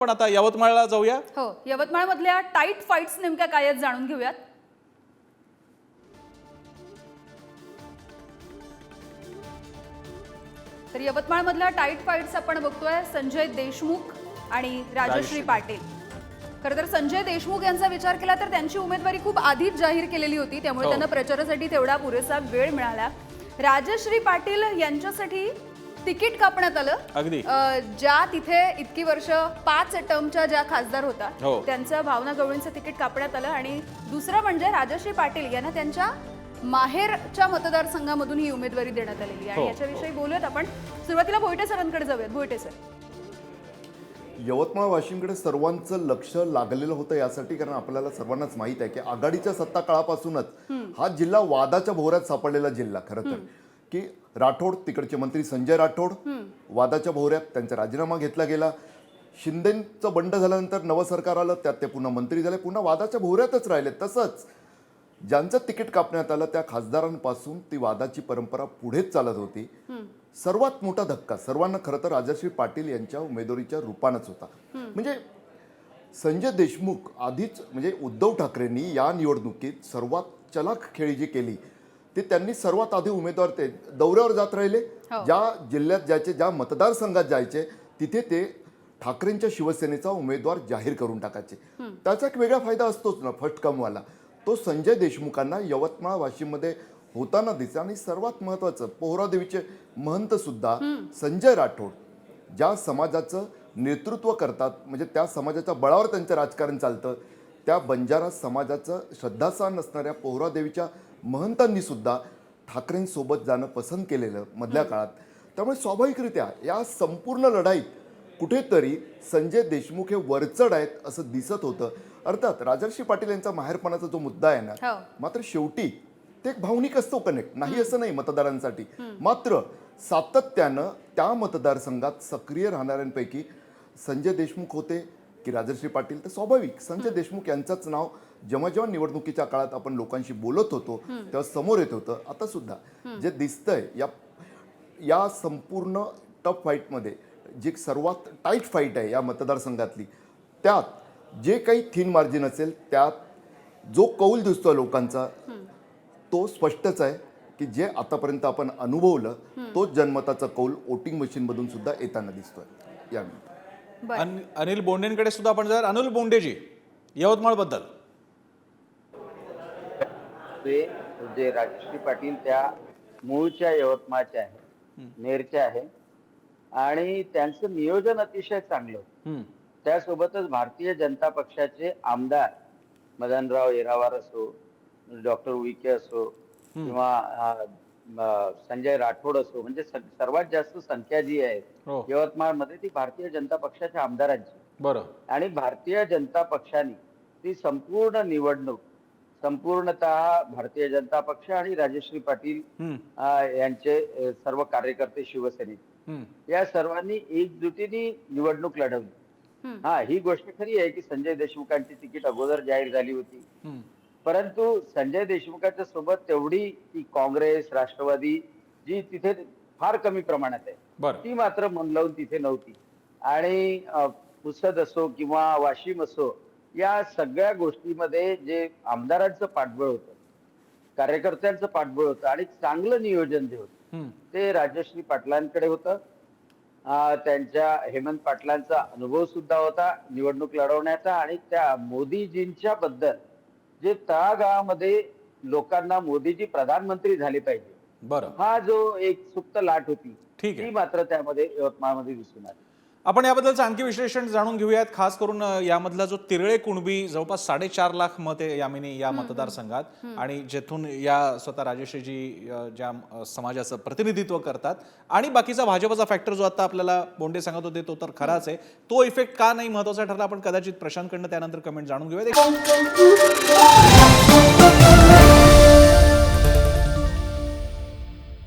पण आता यवतमाळला जाऊया. हो यवतमाळमधल्या टाईट फाईट्स नेमक्या काय आहेत जाणून घेऊयात. तर यवतमाळमधल्या टाईट फाईट्स आपण बघतोय संजय देशमुख आणि राजश्री. पाटील. खरं तर संजय देशमुख यांचा विचार केला तर त्यांची उमेदवारी खूप आधीच जाहीर केलेली होती. त्यामुळे हो. त्यांना प्रचारासाठी तेवढा पुरेसा वेळ मिळाला. राजश्री पाटील यांच्यासाठी तिकीट कापण्यात आलं. अगदी. अ, ज्या तिथे इतकी वर्ष पाच टर्मच्या ज्या खासदार होत्या हो. त्यांचं भावना गवळींचं तिकीट कापण्यात आलं आणि दुसरं म्हणजे राजश्री पाटील यांना त्यांच्या माहेरच्या मतदारसंघामधून ही उमेदवारी देण्यात आलेली आहे. हो, आणि याच्याविषयी बोलूयात आपण. सुरुवातीला भोईटे सरांकडे जाऊयात. भोईटे सर. यवतमाळ वाशिमकडे सर्वांचं लक्ष लागलेलं होतं यासाठी कारण आपल्याला सर्वांनाच माहीत आहे की आघाडीच्या सत्ता काळापासूनच हा जिल्हा वादाच्या भोवऱ्यात सापडलेला जिल्हा खरं तर. की राठोड तिकडचे मंत्री संजय राठोड वादाच्या भोवऱ्यात त्यांचा राजीनामा घेतला गेला. शिंदेचं बंड झाल्यानंतर नवं सरकार आलं त्यात ते पुन्हा मंत्री झाले पुन्हा वादाच्या भोवऱ्यातच राहिले. तसंच ज्यांचं तिकीट कापण्यात आलं त्या खासदारांपासून ती वादाची परंपरा पुढेच चालत होती. सर्वात मोठा धक्का सर्वांना खरं तर राजश्री पाटील यांच्या उमेदवारीच्या रूपानच होता. म्हणजे संजय देशमुख आधीच म्हणजे उद्धव ठाकरेंनी या निवडणुकीत सर्वात चलाख खेळी जी केली ती त्यांनी सर्वात आधी उमेदवार ते दौऱ्यावर जात राहिले. हो. ज्या जिल्ह्यात जायचे ज्या मतदारसंघात जायचे तिथे ते ठाकरेंच्या शिवसेनेचा उमेदवार जाहीर करून टाकायचे. त्याचा एक वेगळा फायदा असतोच ना फर्स्ट कमवाला तो संजय देशमुखांना यवतमाळ वाशिममध्ये होताना दिसला आणि सर्वात महत्वाचं पोहरादेवीचे महंत सुद्धा संजय राठोड ज्या समाजाचं नेतृत्व करतात म्हणजे त्या समाजाच्या बळावर त्यांचं राजकारण चालतं त्या बंजारा समाजाचं श्रद्धास्थान असणाऱ्या पोहरादेवीच्या महंतांनी सुद्धा ठाकरेंसोबत जाणं पसंत केलेलं मधल्या काळात. त्यामुळे स्वाभाविकरित्या या संपूर्ण लढाईत कुठेतरी संजय देशमुख हे वरचढ आहेत असं दिसत होतं. अर्थात राजर्षी पाटील यांचा माहेरपणाचा जो मुद्दा आहे ना हो. मात्र शेवटी ते एक भावनिक असतो कनेक्ट नाही असं नाही मतदारांसाठी. मात्र सातत्यानं त्या मतदारसंघात सक्रिय राहणाऱ्यांपैकी संजय देशमुख होते की राजश्री पाटील. तर स्वाभाविक संजय देशमुख यांचंच नाव जेव्हा जेव्हा निवडणुकीच्या काळात आपण लोकांशी बोलत होतो तेव्हा समोर येत होतं. आता सुद्धा जे दिसतंय या या संपूर्ण टफ फाईटमध्ये जी सर्वात टाईट फाईट आहे या मतदारसंघातली त्यात जे काही थिन मार्जिन असेल त्यात जो कौल दिसतोय लोकांचा तो स्पष्टच आहे की जे आतापर्यंत आपण अनुभवलं तोच जनमताचा कौल वोटिंग मशीनमधून सुद्धा येताना दिसतोय. या बरं. अन- अनिल बोंडेंकडे सुद्धा आपण जर अनिल बोंडेजी यवतमाळ ते जे राजश्री पाटील त्या मूळच्या यवतमाळच्या आहे नेरच्या आहे आणि त्यांचं नियोजन अतिशय चांगलं होतं. त्यासोबतच भारतीय जनता पक्षाचे आमदार मदनराव येरावार असो डॉक्टर उईके असो किंवा संजय राठोड असो म्हणजे सर्वात जास्त संख्या जी आहे हो. यवतमाळमध्ये ती भारतीय जनता पक्षाच्या आमदारांची. बरं. आणि भारतीय जनता पक्षाने ती संपूर्ण निवडणूक संपूर्णतः भारतीय जनता पक्ष आणि राजश्री पाटील यांचे सर्व कार्यकर्ते शिवसेनेत हम्म, या सर्वांनी एकजुटीने निवडणूक लढवली. हा ही गोष्ट खरी आहे की संजय देशमुखांची तिकीट अगोदर जाहीर झाली होती. परंतु संजय देशमुखाच्या सोबत तेवढी ती काँग्रेस राष्ट्रवादी जी तिथे फार कमी प्रमाणात आहे बरं. ती मात्र मन लावून तिथे नव्हती. आणि पुसद असो किंवा वाशिम असो या सगळ्या गोष्टीमध्ये जे आमदारांचं पाठबळ होतं कार्यकर्त्यांचं पाठबळ होतं आणि चांगलं नियोजन जे होतं ते राजश्री पाटलांकडे होतं. त्यांच्या हेमंत पाटलांचा अनुभव सुद्धा होता निवडणूक लढवण्याचा आणि त्या मोदीजींच्या बद्दल जे तळागाळामध्ये लोकांना मोदीजी प्रधानमंत्री झाले पाहिजे. बरं. हा जो एक सुप्त लाट होती. ती मात्र त्यामध्ये यवतमाळमध्ये दिसून आली. आपण याबद्दलचं आणखी विश्लेषण जाणून घेऊयात. खास करून यामधला जो तिरळे कुणबी जवळपास साडेचार लाख मते यामिनी या मतदारसंघात आणि जेथून या स्वतः राजेश्रीजी ज्या समाजाचं प्रतिनिधित्व करतात. आणि बाकीचा भाजपचा फॅक्टर जो आता आपल्याला बोंडे सांगत होते तो तर खराच आहे. तो इफेक्ट का नाही महत्त्वाचा ठरला आपण कदाचित प्रशांतकडनं त्यानंतर कमेंट जाणून घेऊयात.